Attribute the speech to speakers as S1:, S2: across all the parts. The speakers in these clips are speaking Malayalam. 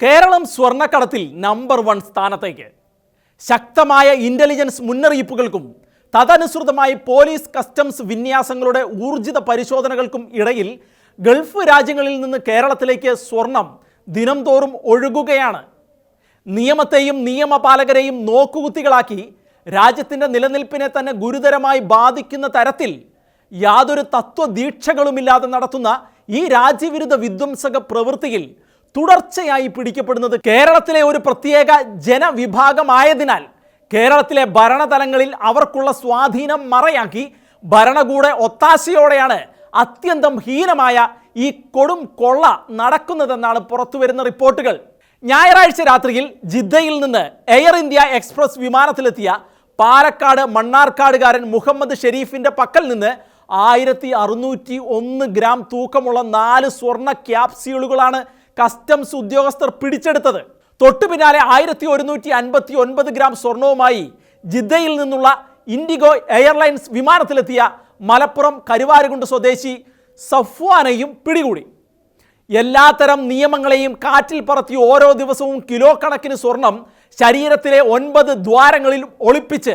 S1: കേരളം സ്വർണക്കടത്തിൽ നമ്പർ വൺ സ്ഥാനത്തേക്ക്. ശക്തമായ ഇന്റലിജൻസ് മുന്നറിയിപ്പുകൾക്കും തദനുസൃതമായി പോലീസ് കസ്റ്റംസ് വിന്യാസങ്ങളുടെ ഊർജിത പരിശോധനകൾക്കും ഇടയിൽ ഗൾഫ് രാജ്യങ്ങളിൽ നിന്ന് കേരളത്തിലേക്ക് സ്വർണം ദിനംതോറും ഒഴുകുകയാണ്. നിയമത്തെയും നിയമപാലകരെയും നോക്കുകുത്തികളാക്കി രാജ്യത്തിന്റെ നിലനിൽപ്പിനെ തന്നെ ഗുരുതരമായി ബാധിക്കുന്ന തരത്തിൽ യാതൊരു തത്വദീക്ഷകളുമില്ലാതെ നടത്തുന്ന ഈ രാജ്യവിരുദ്ധ വിധ്വംസക പ്രവൃത്തിയിൽ തുടർച്ചയായി പിടിക്കപ്പെടുന്നത് കേരളത്തിലെ ഒരു പ്രത്യേക ജനവിഭാഗമായതിനാൽ കേരളത്തിലെ ഭരണതലങ്ങളിൽ അവർക്കുള്ള സ്വാധീനം മറയാക്കി ഭരണകൂട ഒത്താശയോടെയാണ് അത്യന്തം ഹീനമായ ഈ കൊടും കൊള്ള നടക്കുന്നതെന്നാണ് പുറത്തുവരുന്ന റിപ്പോർട്ടുകൾ. ഞായറാഴ്ച രാത്രിയിൽ ജിദ്ദയിൽ നിന്ന് എയർ ഇന്ത്യ എക്സ്പ്രസ് വിമാനത്തിലെത്തിയ പാലക്കാട് മണ്ണാർക്കാടുകാരൻ മുഹമ്മദ് ഷെരീഫിന്റെ പക്കൽ നിന്ന് ആയിരത്തി അറുന്നൂറ്റി ഒന്ന് ഗ്രാം തൂക്കമുള്ള നാല് സ്വർണ ക്യാപ്സ്യൂളുകളാണ് കസ്റ്റംസ് ഉദ്യോഗസ്ഥർ പിടിച്ചെടുത്തത്. തൊട്ടു പിന്നാലെ ആയിരത്തി ഒരുന്നൂറ്റി അൻപത്തി ഒൻപത് ഗ്രാം സ്വർണവുമായി ജിദ്ദയിൽ നിന്നുള്ള ഇൻഡിഗോ എയർലൈൻസ് വിമാനത്തിലെത്തിയ മലപ്പുറം കരുവാരുകുണ്ട് സ്വദേശി സഫ്വാനെയും പിടികൂടി. എല്ലാത്തരം നിയമങ്ങളെയും കാറ്റിൽ പറത്തി ഓരോ ദിവസവും കിലോ കണക്കിന് സ്വർണം ശരീരത്തിലെ ഒൻപത് ദ്വാരങ്ങളിൽ ഒളിപ്പിച്ച്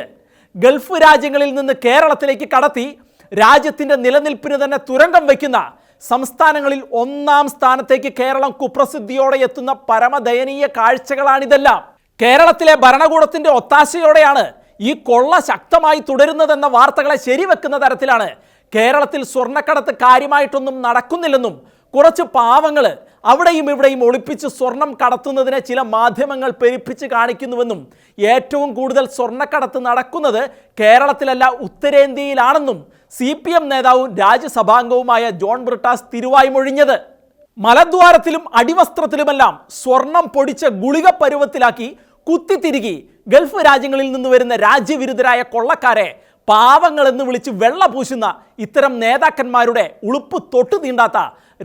S1: ഗൾഫ് രാജ്യങ്ങളിൽ നിന്ന് കേരളത്തിലേക്ക് കടത്തി രാജ്യത്തിന്റെ നിലനിൽപ്പിന് തന്നെ തുരങ്കം വയ്ക്കുന്ന സംസ്ഥാനങ്ങളിൽ ഒന്നാം സ്ഥാനത്തേക്ക് കേരളം കുപ്രസിദ്ധിയോടെ എത്തുന്ന പരമദയനീയ കാഴ്ചകളാണിതെല്ലാം. കേരളത്തിലെ ഭരണകൂടത്തിന്റെ ഒത്താശയോടെയാണ് ഈ കൊള്ള ശക്തമായി തുടരുന്നതെന്ന വാർത്തകളെ ശരിവെക്കുന്ന തരത്തിലാണ്. കേരളത്തിൽ സ്വർണക്കടത്ത് കാര്യമായിട്ടൊന്നും നടക്കുന്നില്ലെന്നും കുറച്ച് പാവങ്ങൾ അവിടെയും ഇവിടെയും ഒളിപ്പിച്ച് സ്വർണം കടത്തുന്നതിനെ ചില മാധ്യമങ്ങൾ പെരുപ്പിച്ച് കാണിക്കുന്നുവെന്നും ഏറ്റവും കൂടുതൽ സ്വർണക്കടത്ത് നടക്കുന്നത് കേരളത്തിലല്ല ഉത്തരേന്ത്യയിലാണെന്നും സി പി എം നേതാവും രാജ്യസഭാംഗവുമായ ജോൺ ബ്രിട്ടാസ് തിരുവായി മൊഴിഞ്ഞത്. മലദ്വാരത്തിലും അടിവസ്ത്രത്തിലുമെല്ലാം സ്വർണം പൊടിച്ച ഗുളിക പരുവത്തിലാക്കി കുത്തിത്തിരുകി ഗൾഫ് രാജ്യങ്ങളിൽ നിന്ന് വരുന്ന രാജ്യവിരുദ്ധരായ കൊള്ളക്കാരെ പാവങ്ങൾ എന്ന് വിളിച്ച് വെള്ള പൂശുന്ന ഇത്തരം നേതാക്കന്മാരുടെ ഉളുപ്പ് തൊട്ടു തീണ്ടാത്ത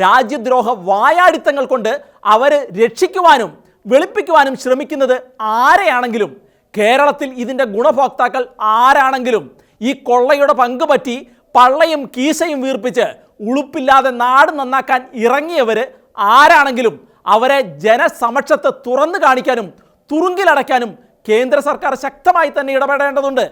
S1: രാജ്യദ്രോഹ വായാടിത്തങ്ങൾ കൊണ്ട് അവരെ രക്ഷിക്കുവാനും വെളുപ്പിക്കുവാനും ശ്രമിക്കുന്നത് ആരെയാണെങ്കിലും? കേരളത്തിൽ ഇതിന്റെ ഗുണഭോക്താക്കൾ ആരാണെങ്കിലും? ഈ കൊള്ളയുടെ പങ്ക് പറ്റി പള്ളയും കീശയും വീർപ്പിച്ച് ഉളുപ്പില്ലാതെ നാട് നന്നാക്കാൻ ഇറങ്ങിയവർ ആരാണെങ്കിലും അവരെ ജനസമക്ഷത്ത് തുറന്നു കാണിക്കാനും തുറുങ്കിലടയ്ക്കാനും കേന്ദ്ര സർക്കാർ ശക്തമായി തന്നെ ഇടപെടേണ്ടതുണ്ട്.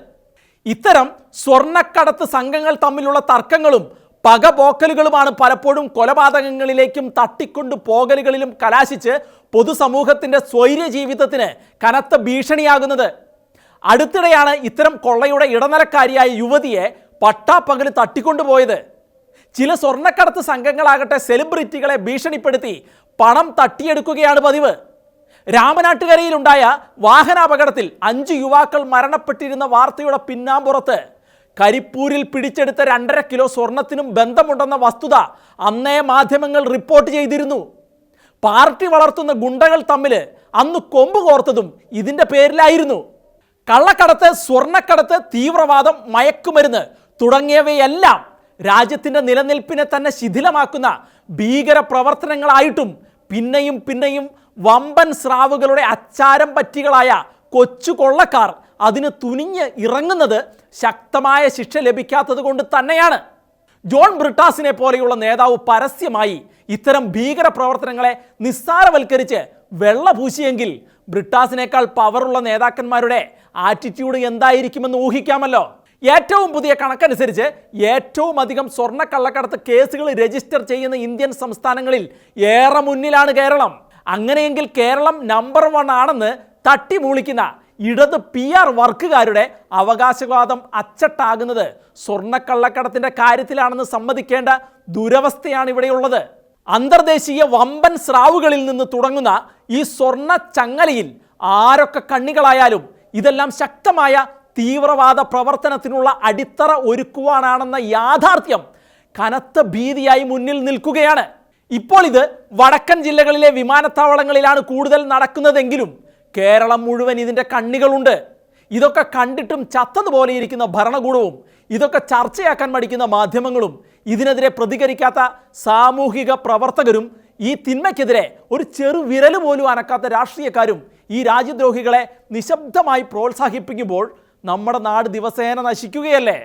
S1: ഇത്തരം സ്വർണക്കടത്ത് സംഘങ്ങൾ തമ്മിലുള്ള തർക്കങ്ങളും പകപോക്കലുകളുമാണ് പലപ്പോഴും കൊലപാതകങ്ങളിലേക്കും തട്ടിക്കൊണ്ടു പോകലുകളിലും കലാശിച്ച് പൊതുസമൂഹത്തിന്റെ സ്വൈര്യ ജീവിതത്തിന് കനത്ത ഭീഷണിയാകുന്നത്. അടുത്തിടെയാണ് ഇത്തരം കൊള്ളയുടെ ഇടനിലക്കാരിയായ യുവതിയെ പട്ടാപ്പകൽ തട്ടിക്കൊണ്ടുപോയത്. ചില സ്വർണക്കടത്ത് സംഘങ്ങളാകട്ടെ സെലിബ്രിറ്റികളെ ഭീഷണിപ്പെടുത്തി പണം തട്ടിയെടുക്കുകയാണ് പതിവ്. രാമനാട്ടുകരയിലുണ്ടായ വാഹനാപകടത്തിൽ അഞ്ച് യുവാക്കൾ മരണപ്പെട്ടിരുന്ന വാർത്തയുടെ പിന്നാമ്പുറത്ത് കരിപ്പൂരിൽ പിടിച്ചെടുത്ത രണ്ടര കിലോ സ്വർണത്തിനും ബന്ധമുണ്ടെന്ന വസ്തുത അന്നേ മാധ്യമങ്ങൾ റിപ്പോർട്ട് ചെയ്തിരുന്നു. പാർട്ടി വളർത്തുന്ന ഗുണ്ടകൾ തമ്മിൽ അന്ന് കൊമ്പ് കോർത്തതും ഇതിന്റെ പേരിലായിരുന്നു. കള്ളക്കടത്ത് സ്വർണക്കടത്ത് തീവ്രവാദം മയക്കുമരുന്ന് തുടങ്ങിയവയെല്ലാം രാജ്യത്തിന്റെ നിലനിൽപ്പിനെ തന്നെ ശിഥിലമാക്കുന്ന ഭീകര പ്രവർത്തനങ്ങളായിട്ടും പിന്നെയും പിന്നെയും വമ്പൻ സ്രാവുകളുടെ അച്ചാരം പറ്റികളായ കൊച്ചു കൊള്ളക്കാർ അതിന് തുനിഞ്ഞ് ഇറങ്ങുന്നത് ശക്തമായ ശിക്ഷ ലഭിക്കാത്തത് കൊണ്ട് തന്നെയാണ്. ജോൺ ബ്രിട്ടാസിനെ പോലെയുള്ള നേതാവ് പരസ്യമായി ഇത്തരം ഭീകര പ്രവർത്തനങ്ങളെ നിസ്സാരവൽക്കരിച്ച് വെള്ളപൂശിയെങ്കിൽ ബ്രിട്ടാസിനേക്കാൾ പവറുള്ള നേതാക്കന്മാരുടെ ആറ്റിറ്റ്യൂഡ് എന്തായിരിക്കുമെന്ന് ഊഹിക്കാമല്ലോ. ഏറ്റവും പുതിയ കണക്കനുസരിച്ച് ഏറ്റവും അധികം സ്വർണ കള്ളക്കടത്ത് കേസുകൾ രജിസ്റ്റർ ചെയ്യുന്ന ഇന്ത്യൻ സംസ്ഥാനങ്ങളിൽ ഏറെ മുന്നിലാണ് കേരളം. അങ്ങനെയെങ്കിൽ കേരളം നമ്പർ വൺ ആണെന്ന് തട്ടിമൂളിക്കുന്ന ഇടത് പി ആർ വർക്കുകാരുടെ അവകാശവാദം അച്ചട്ടാകുന്നത് സ്വർണക്കള്ളക്കടത്തിന്റെ കാര്യത്തിലാണെന്ന് സമ്മതിക്കേണ്ട ദുരവസ്ഥയാണ് ഇവിടെയുള്ളത്. അന്തർദേശീയ വമ്പൻ സ്രാവുകളിൽ നിന്ന് തുടങ്ങുന്ന ഈ സ്വർണ ചങ്ങലയിൽ ആരൊക്കെ കണ്ണികളായാലും ഇതെല്ലാം ശക്തമായ തീവ്രവാദ പ്രവർത്തനത്തിനുള്ള അടിത്തറ ഒരുക്കുവാനാണെന്ന യാഥാർത്ഥ്യം കനത്ത ഭീതിയായി മുന്നിൽ നിൽക്കുകയാണ്. ഇപ്പോൾ ഇത് വടക്കൻ ജില്ലകളിലെ വിമാനത്താവളങ്ങളിലാണ് കൂടുതൽ നടക്കുന്നതെങ്കിലും കേരളം മുഴുവൻ ഇതിന്റെ കണ്ണികളുണ്ട്. ഇതൊക്കെ കണ്ടിട്ടും ചത്തതുപോലെ ഇരിക്കുന്ന ഭരണകൂടവും ഇതൊക്കെ ചർച്ചയാക്കാൻ മടിക്കുന്ന മാധ്യമങ്ങളും ഇതിനെതിരെ പ്രതികരിക്കാത്ത സാമൂഹിക പ്രവർത്തകരും ഈ തിന്മയ്ക്കെതിരെ ഒരു ചെറു വിരൽ പോലും അനക്കാത്ത രാഷ്ട്രീയക്കാരും ഈ രാജ്യദ്രോഹികളെ നിശബ്ദമായി പ്രോത്സാഹിപ്പിക്കുമ്പോൾ നമ്മുടെ നാട് ദിവസേന നശിക്കുകയല്ലേ?